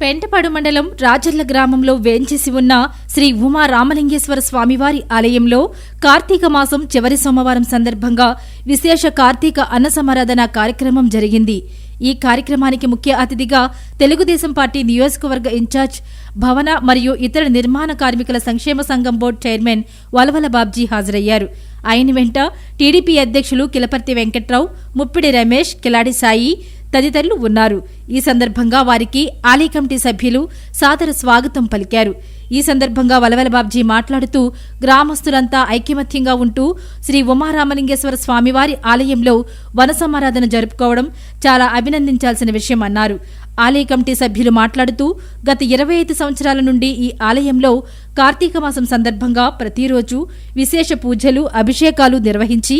పెంటపాడు మండలం రాజర్ల గ్రామంలో వేంచేసి ఉన్న శ్రీ ఉమా రామలింగేశ్వర స్వామివారి ఆలయంలో కార్తీక మాసం చివరి సోమవారం సందర్భంగా విశేష కార్తీక అన్న సమారాధన కార్యక్రమం జరిగింది. ఈ కార్యక్రమానికి ముఖ్య అతిథిగా తెలుగుదేశం పార్టీ నియోజకవర్గ ఇన్ఛార్జ్ భవన మరియు ఇతర నిర్మాణ కార్మికుల సంక్షేమ సంఘం బోర్డు చైర్మన్ వలవల బాబ్జీ హాజరయ్యారు. ఆయన వెంట టీడీపీ అధ్యక్షులు కిలపర్తి వెంకట్రావు ముప్పిడి రమేష్ కిలాడి సాయి తదితరులు ఉన్నారు. ఈ సందర్భంగా వారికి ఆలయ కమిటీ సభ్యులు సాదర స్వాగతం పలికారు. ఈ సందర్భంగా వలవల బాబ్జీ మాట్లాడుతూ గ్రామస్తులంతా ఐకమత్యంగా ఉంటూ శ్రీ ఉమారామలింగేశ్వర స్వామివారి ఆలయంలో వనసమారాధన జరుపుకోవడం చాలా అభినందించాల్సిన విషయం అన్నారు. ఆలయ కమిటీ సభ్యులు మాట్లాడుతూ గత ఇరవై ఐదు సంవత్సరాల నుండి ఈ ఆలయంలో కార్తీక మాసం సందర్భంగా ప్రతిరోజు విశేష పూజలు అభిషేకాలు నిర్వహించి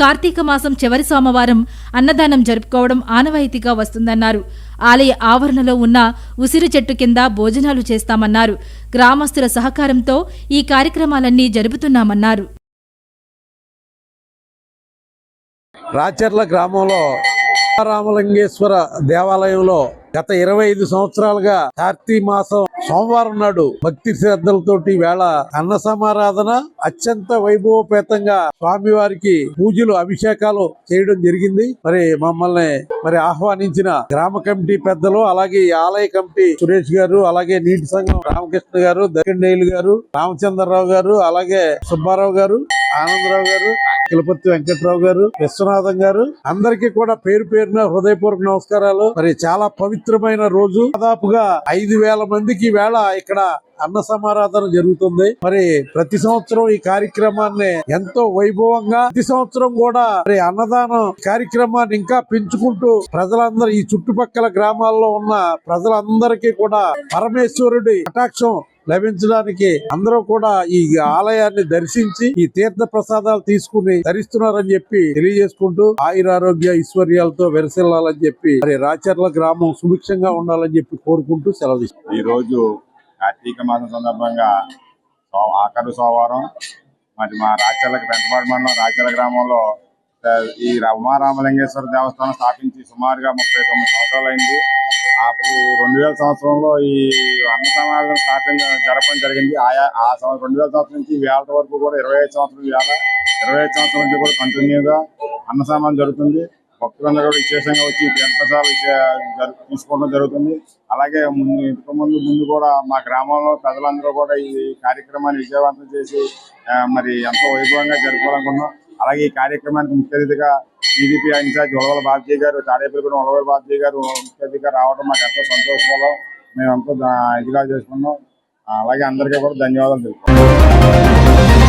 కార్తీక మాసం చివరి సోమవారం అన్నదానం జరుపుకోవడం ఆనవాయితీగా వస్తుందన్నారు. ఆలయ ఆవరణలో ఉన్న ఉసిరి చెట్టు కింద భోజనాలు చేస్తామన్నారు. గ్రామస్తుల సహకారంతో ఈ కార్యక్రమాలన్నీ జరుపుతున్నామన్నారు. రాచర్ల గ్రామంలో రామలింగేశ్వర దేవాలయంలో గత ఇరవై ఐదు సంవత్సరాలుగా కార్తీ మాసం సోమవారం నాడు భక్తి శ్రద్ధలతోటి వేళ అన్న సమారాధన అత్యంత వైభవపేతంగా స్వామివారికి పూజలు అభిషేకాలు చేయడం జరిగింది. మరి మమ్మల్ని మరి ఆహ్వానించిన గ్రామ కమిటీ పెద్దలు అలాగే ఆలయ కమిటీ సురేష్ గారు అలాగే నీటి సంఘం రామకృష్ణ గారు దక్కడేలు గారు రామచంద్రరావు గారు అలాగే సుబ్బారావు గారు ఆనందరావు గారు కిలపర్తి వెంకట్రావు గారు విశ్వనాథం గారు అందరికీ కూడా పేరు పేరున హృదయపూర్వక నమస్కారాలు. మరి చాలా పవిత్రమైన రోజు. దాదాపుగా ఐదు వేల మందికి వేళ ఇక్కడ అన్న సమారాధన జరుగుతుంది. మరి ప్రతి సంవత్సరం ఈ కార్యక్రమాన్ని ఎంతో వైభవంగా ప్రతి సంవత్సరం కూడా మరి అన్నదానం కార్యక్రమాన్ని ఇంకా పెంచుకుంటూ ప్రజలందరూ ఈ చుట్టుపక్కల గ్రామాల్లో ఉన్న ప్రజలందరికీ కూడా పరమేశ్వరుడి కటాక్షం లభించడానికి అందరూ కూడా ఈ ఆలయాన్ని దర్శించి ఈ తీర్థ ప్రసాదాలు తీసుకుని ధరిస్తున్నారని చెప్పి తెలియజేసుకుంటూ ఆయురారోగ్య ఐశ్వర్యాలతో వెరసిల్లాలని చెప్పి మరి రాచర్ల గ్రామం సుభిక్షంగా ఉండాలని చెప్పి కోరుకుంటూ సెలవు ఈ రోజు కార్తీక మాసం సందర్భంగా ఆఖరు సోమవారం మరి మా రాచర్ల వెంటపాడు మండలం రాచర్ల గ్రామంలో ఈ రా- ఉమారామలింగేశ్వర దేవస్థానం స్థాపించి సుమారుగా ముప్పై తొమ్మిది సంవత్సరాలు అయింది అప్పుడు రెండు వేల సంవత్సరంలో ఈ అన్న సమాజం స్థాపించ జరపడం జరిగింది. ఆయా ఆ సంవత్సరం రెండు వేల సంవత్సరం నుంచి వేల వరకు కూడా ఇరవై ఐదు సంవత్సరం వేల ఇరవై ఐదు సంవత్సరం నుంచి కూడా కంటిన్యూగా అన్న సమాజం జరుగుతుంది. భక్తులందరూ కూడా విశేషంగా వచ్చి తీర్థసాలు తీసుకోవడం జరుగుతుంది. అలాగే ముందు ఇంతకు ముందు ముందు కూడా మా గ్రామంలో ప్రజలందరూ కూడా ఈ కార్యక్రమాన్ని విజయవంతం చేసి మరి ఎంతో వైభవంగా జరుపుకోవాలనుకున్నాం. అలాగే ఈ కార్యక్రమానికి ముఖ్య అతిథిగా టీడీపీ ఇన్ఛార్జ్ ఉలవల బాబ్జీ గారు తాడేపల్లిగూడెం ఉలవల బాబ్జీ గారు ముఖ్య అతిథిగా రావడం మాకు ఎంతో సంతోషంలో మేము ఇదిగా చేసుకున్నాం. అలాగే అందరికీ కూడా ధన్యవాదాలు తెలుపుతున్నాం